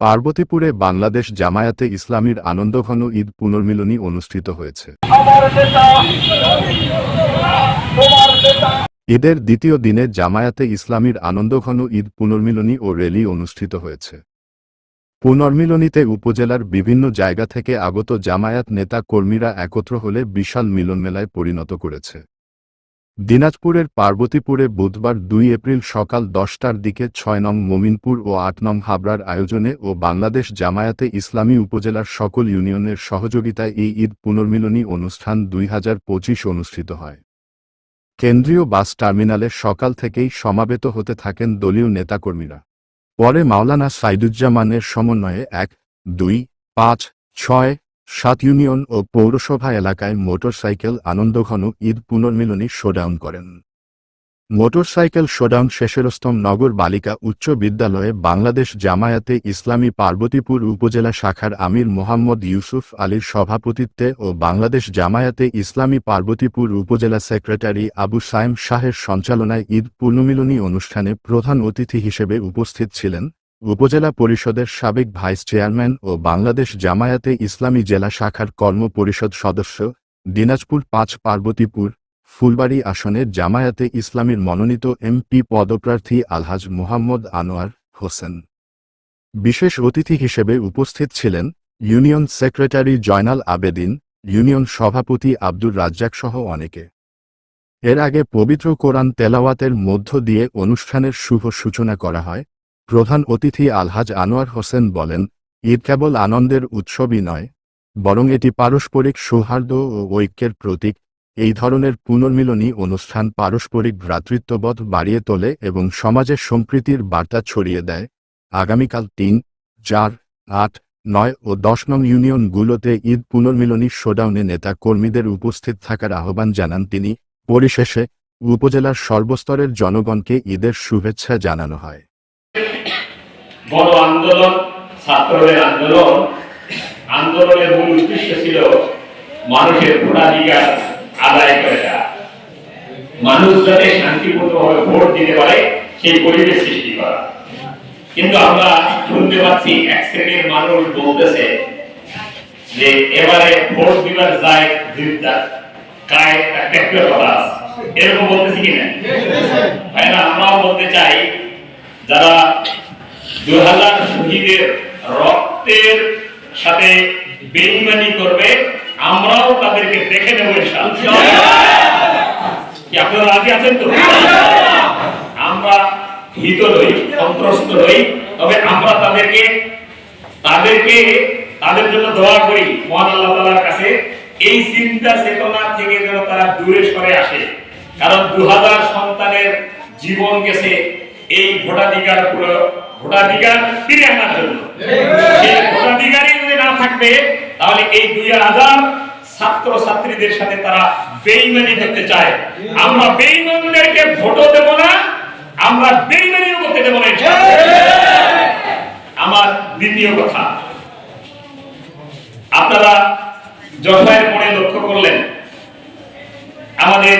পার্বতীপুরে বাংলাদেশ জামায়াতে ইসলামীর আনন্দঘন ঈদ পুনর্মিলনী অনুষ্ঠিত হয়েছে। ঈদের দ্বিতীয় দিনে জামায়াতে ইসলামীর আনন্দঘন ঈদ পুনর্মিলনী ও র্যালি অনুষ্ঠিত হয়েছে। পুনর্মিলনীতে উপজেলার বিভিন্ন জায়গা থেকে আগত জামায়াত নেতা কর্মীরা একত্র হলে বিশাল মিলনমেলায় পরিণত করেছে। দিনাজপুরের পার্বতীপুরে বুধবার দুই এপ্রিল সকাল দশটার দিকে ছয় নং মোমিনপুর ও আট নং হাবড়ার আয়োজনে ও বাংলাদেশ জামায়াতে ইসলামী উপজেলার সকল ইউনিয়নের সহযোগিতায় এই ঈদ পুনর্মিলনী অনুষ্ঠান দুই অনুষ্ঠিত হয়। কেন্দ্রীয় বাস টার্মিনালে সকাল থেকেই সমাবেত হতে থাকেন দলীয় নেতাকর্মীরা। পরে মাওলানা সাইদুজ্জামানের সমন্বয়ে এক, দুই, পাঁচ, ছয় সাত ইউনিয়ন ও পৌরসভা এলাকায় মোটরসাইকেল আনন্দঘন ঈদ পুনর্মিলনী শোডাউন করেন। মোটরসাইকেল শোডাউন শেষেরস্তম নগর বালিকা উচ্চ বিদ্যালয়ে বাংলাদেশ জামায়াতে ইসলামী পার্বতীপুর উপজেলা শাখার আমির মোহাম্মদ ইউসুফ আলীর সভাপতিত্বে ও বাংলাদেশ জামায়াতে ইসলামী পার্বতীপুর উপজেলা সেক্রেটারি আবু সাইম শাহের সঞ্চালনায় ঈদ পুনর্মিলনী অনুষ্ঠানে প্রধান অতিথি হিসেবে উপস্থিত ছিলেন উপজেলা পরিষদের সাবেক ভাইস চেয়ারম্যান ও বাংলাদেশ জামায়াতে ইসলামী জেলা শাখার কর্ম পরিষদ সদস্য, দিনাজপুর পাঁচ পার্বতীপুর, ফুলবাড়ি আসনে জামায়াতে ইসলামীর মনোনীত এমপি পদপ্রার্থী আলহাজ মোহাম্মদ আনোয়ার হোসেন। বিশেষ অতিথি হিসেবে উপস্থিত ছিলেন union secretary Joynal Abedin, union সভাপতি আব্দুর রাজ্জাক সহ অনেকে। এর আগে পবিত্র কোরআন তেলাওয়াতের মধ্য দিয়ে অনুষ্ঠানের শুভ সূচনা করা হয়। প্রধান অতিথি আলহাজ আনোয়ার হোসেন বলেন, ঈদ কেবল আনন্দের উৎসবই নয়, বরং এটি পারস্পরিক সৌহার্দ্য ও ঐক্যের প্রতীক। এই ধরনের পুনর্মিলনী অনুষ্ঠান পারস্পরিক ভ্রাতৃত্ববোধ বাড়িয়ে তোলে এবং সমাজের সম্প্রীতির বার্তা ছড়িয়ে দেয়। আগামীকাল তিন, চার, আট, নয় ও দশ নং ইউনিয়নগুলোতে ঈদ পুনর্মিলনী শোডাউনে নেতা কর্মীদের উপস্থিত থাকার আহ্বান জানান তিনি। পরিশেষে, উপজেলার সর্বস্তরের জনগণকে ঈদের শুভেচ্ছা জানানো হয়। বড় আন্দোলন ছাত্রদের আন্দোলন। আন্দোলনের মূল উদ্দেশ্য ছিল মানুষের ভোটাধিকার আদায় করে দেওয়া মানুষ যাতে শান্তিপূর্ণভাবে ভোট দিতে পারে সেই পরিবেশ সৃষ্টি করা। কিন্তু আমরা শুনতে পাচ্ছি এক শ্রেণির মানুষ বলতেছে যে এবারে ভোট দিবার যায় জিদ্দা কায় একটা কথা। এরকম বলতেছি কিনা ভাইরা আমরাও বলতে চাই যারা হাজার শহীদের রক্তের সাথে বেইমানি করবে, আমরাও তাদেরকে দেখে নেব কি আপনারা রাজি আছেন তো? আমরা ভীত নই, সন্ত্রস্ত নই, তবে আমরা তাদেরকে তাদেরকে, তাদের জন্য দোয়া করি, মহান আল্লাহ তাআলার কাছে। এই চিন্তা চেতনা থেকে যেন তারা দূরে সরে আসে। কারণ দু হাজার সন্তানের জীবন গেছে, এই ভোটাধিকার পুরো ভোটাধিকার ফিরে আনার জন্য। সেই ভোটাধিকারই যদি না থাকবে তাহলে এই দুই হাজার ছাত্র ছাত্রীদের সাথে তারা বেইমানি করতে চায়। আমরা বেইমানদেরকে ভোটও দেব না আমরা বেইমানিও করতে দেব না আমার দ্বিতীয় কথা আপনারা যথায়ের পরে লক্ষ্য করলেন আমাদের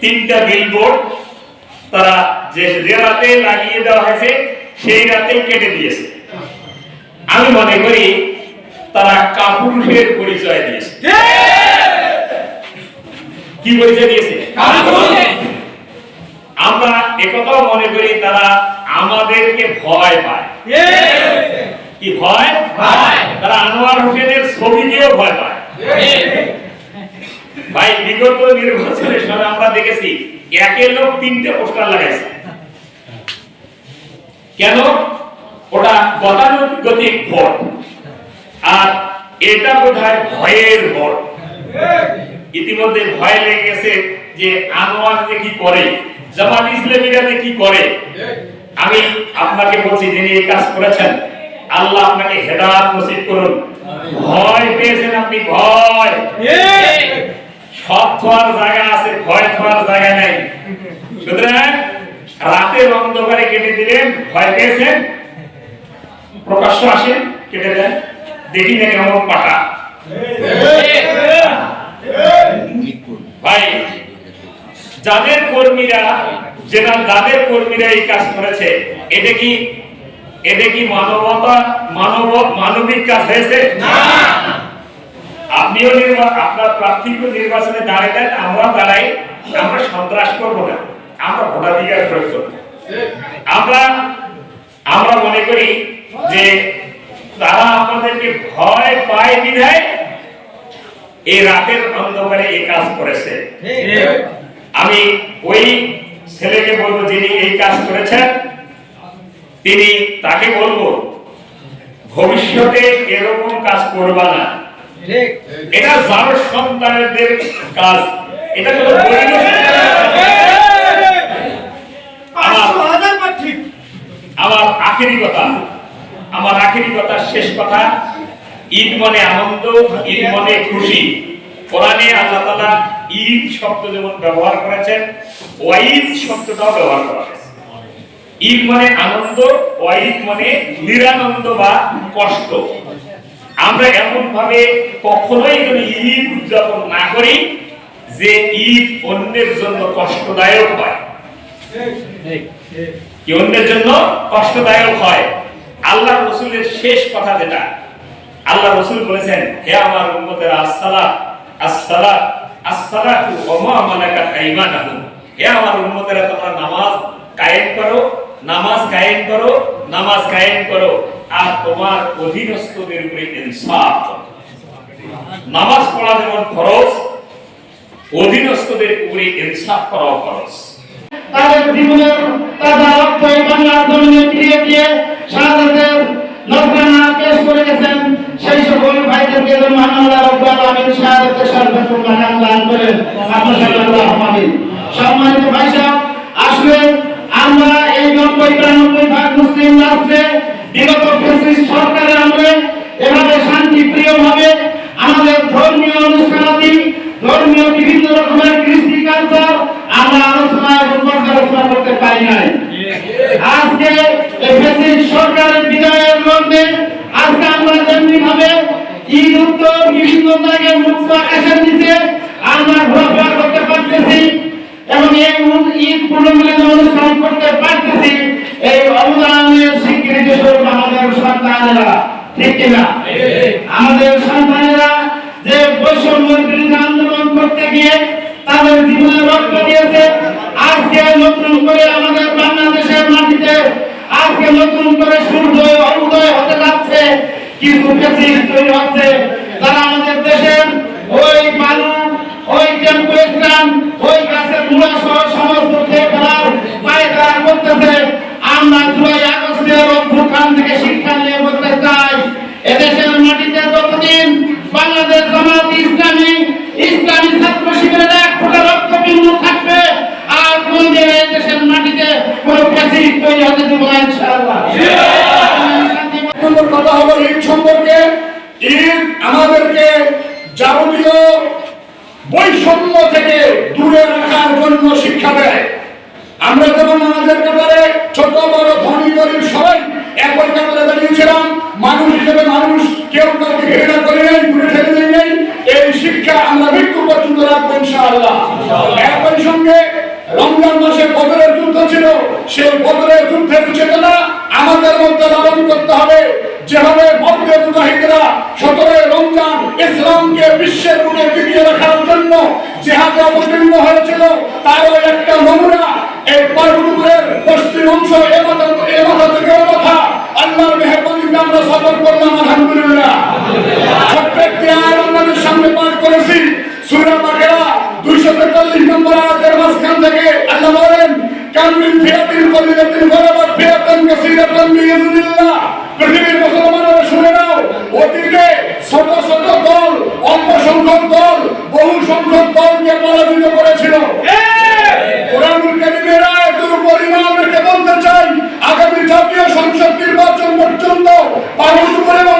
তিনটা বিলবোর্ড তারা যে যে রাতে লাগিয়ে দেওয়া হয়েছে সেই রাতে কেটে দিয়েছে। আমি মনে করি তারা কাপুরুষের পরিচয় দিয়েছে। কি? পরিচয় দিয়েছে? আমরা একথাও মনে করি তারা আমাদেরকে ভয় পায়। কি? ভয়? তারা আনোয়ার হোসেনের ছবি দিয়েও ভয় পায়। ভাই বিগত নির্বাচনের সময় আমরা দেখেছি একে লোক তিনটে পোস্টার লাগাইছে। কেন? ওটা গতানুগতিক ভোট। আর এটা বোধ হয় ভয়ের ভোট। ইতিমধ্যে ভয় লেগে গেছে যে আনোয়ার যে কি করে জামাত ইসলামীরা যে কি করে। আমি আপনাকে বলছি যিনি এই কাজ করেছেন আল্লাহ আপনাকে হেদায়েত নসিব করুন। ভয় পেয়েছেন আপনি ভয়। সব থোয়ার জায়গা আছে ভয় থোয়ার জায়গা নেই। সুতরাং রাতের অন্ধকারে কেটে দিলেন ভয় পেয়েছেন? প্রকাশ্য আসেন কেটে দেন। দেখি না কেমন পাটা। ভাই যাদের কর্মীরা যেটা যাদের কর্মীরা এই কাজ করেছে এটা কি এটা কি মানবতা মানব মানবিক কাজ হয়েছে? না। আপনিও আপনার প্রার্থীকে নির্বাচনে দাঁড়িয়ে দেন আমরা দাঁড়াই আমরা সন্ত্রাস করব না। আমরা ভোটাধিকার প্রয়োগ করব আমরা আমরা মনে করি যে তারা আমাদেরকে ভয় পায় বিধায় এই রাতের অন্ধকারে এই কাজ করেছে। আমি ওই ছেলেকে বলব যিনি এই কাজ করেছেন, তিনি তাকে বলব, ভবিষ্যতে এরকম কাজ করবা না। এটা যার সন্তানদের কাজ। এটা কোনো বৈধ আমার আমার আখেরি কথা আমার আখেরি কথা শেষ কথা, ঈদ মনে আনন্দ, ঈদ মনে খুশি। কোরআনে আল্লাহ তাআলা ঈদ শব্দ যেমন ব্যবহার করেছেন ওয়াইদ শব্দটাও ব্যবহার করা ঈদ মানে আনন্দ ওয়াইদ মানে নিরানন্দ বা কষ্ট। আমরা এমন ভাবে কখনোই যেন ঈদ উদযাপন না করি যে ঈদ অন্যের জন্য কষ্টদায়ক হয়। কি অন্যের জন্য কষ্টদায়ক হয়। আল্লাহ রসুলের শেষ কথা যেটা। আল্লাহ রসুল বলেছেন, হে আমার উম্মতের আসসালা আসসালা আসসালাতু ওয়া মা মালাকাত আইমানুকুম হে আমার উম্মতেরা, তোমরা নামাজ কায়েম করো, নামাজ কায়েম করো, নামাজ কায়েম করো। আর তোমার অধীনস্থদের উপরে ইনসাফ। নামাজ পড়া যেমন ফরজ, অধীনস্থদের উপরে ইনসাফ করাও ফরজ। তাদের জীবনের তাজা জমিনে ফিরিয়ে দিয়ে শাহাদাতের নজরানা পেশ করে গেছেন। সেই সকল ভাইদেরকে যেন আল্লাহ আলামিন শাহাদাতের সর্বোচ্চ মাকাম দান করেন। আপনার আমিন সম্মানিত ভাই সাহেব, আসলে আমরা এই নব্বই বিরানব্বই ভাগ মুসলিম রাষ্ট্রে বিগত ফ্যাসিস্ট সরকারের আমলে এভাবে শান্তি প্রিয় ভাবে আমাদের ধর্মীয় অনুষ্ঠানাদি, ধর্মীয় বিভিন্ন রকমের কৃষ্টি কালচার আমরা আলোচনায় এবং পর্যালোচনা করতে পারি নাই। আজকে সরকারের বিদায়ের মধ্যে আজকে আমরা যেমনি ভাবে ঈদ উত্তর বিভিন্ন জায়গায় মুক্ত আকাশের নিচে আমরা ঘোরাফেরা করতে পারতেছি এবং এই ঈদ পুনর্মিলন অনুষ্ঠান করতে পারতেছি। এই অনুদানের স্বীকৃতি স্বরূপ আমাদের সন্তানেরা, ঠিক কিনা আমাদের সন্তানেরা যে বৈষম্যের বিরুদ্ধে আন্দোলন করতে গিয়ে তাদের জীবনে রক্ত দিয়েছে, আজকে নতুন করে আমাদের আজকে নতুন করে সূর্য অরুদয় হতে যাচ্ছে, কিছু ফেসিস তৈরি হচ্ছে। তারা আমাদের দেশের ওই মানুষ ওই টেম্পু ওই গাছের মূলা সহ সমস্ত খেয়ে ফেলার পায়তারা করতেছে। আমরা জুলাই আগস্টের অভ্যুত্থান থেকে শিক্ষা নিয়ে বলতে চাই এদেশের মাটিতে যতদিন বাংলাদেশ জামাত ইসলামী ইসলামী ছাত্র শিবিরের এক ফোটা রক্তবিন্দু থাকবে আর কোনদিন এই দেশের মাটিতে কোনো ফ্যাসিলিটি তৈরি হতে দেবো না ইনশাআল্লাহ নম্বর কথা হলো ঈদ সম্পর্কে ঈদ আমাদেরকে যাবতীয় বৈষম্য থেকে দূরে রাখার জন্য শিক্ষা দেয়। আমরা যেমন আমাদের ব্যাপারে ছোট, বড়, ধনী গরিব সবাই একই ব্যাপারে দাঁড়িয়েছিলাম, মানুষ হিসেবে মানুষ কেউ কাউকে ঘৃণা করে নেই দূরে ঠেলে নেই, এই অংশ এ মাথা এ মাথা থেকে ও মাথা আল্লাহর মেহরবানিতে আমরা সফর করলাম, আলহামদুলিল্লাহ। ছোট্ট একটি আয়াত আপনাদের সামনে পাঠ করেছি। সূরা বাকেরা 243 নম্বর আয়াতের মাঝখান থেকে আল্লাহ বলেন কামিন ফিয়াতিন কলিলাতিন গলাবাত ফিয়াতান কাসীরাতান বিইذنিল্লাহ পৃথিবীর মুসলমানরা শুনে নাও, অতীতে ছোট ছোট দল, অল্প সংখ্যক দল, বহু সংখ্যক দলকে পরাজিত করেছিল কোরআনুল কারীমের আয়াতের উপর ইমান রেখে বলতে চাই আগামী জাতীয় সংসদ নির্বাচন পর্যন্ত পার্বতীপুর এবং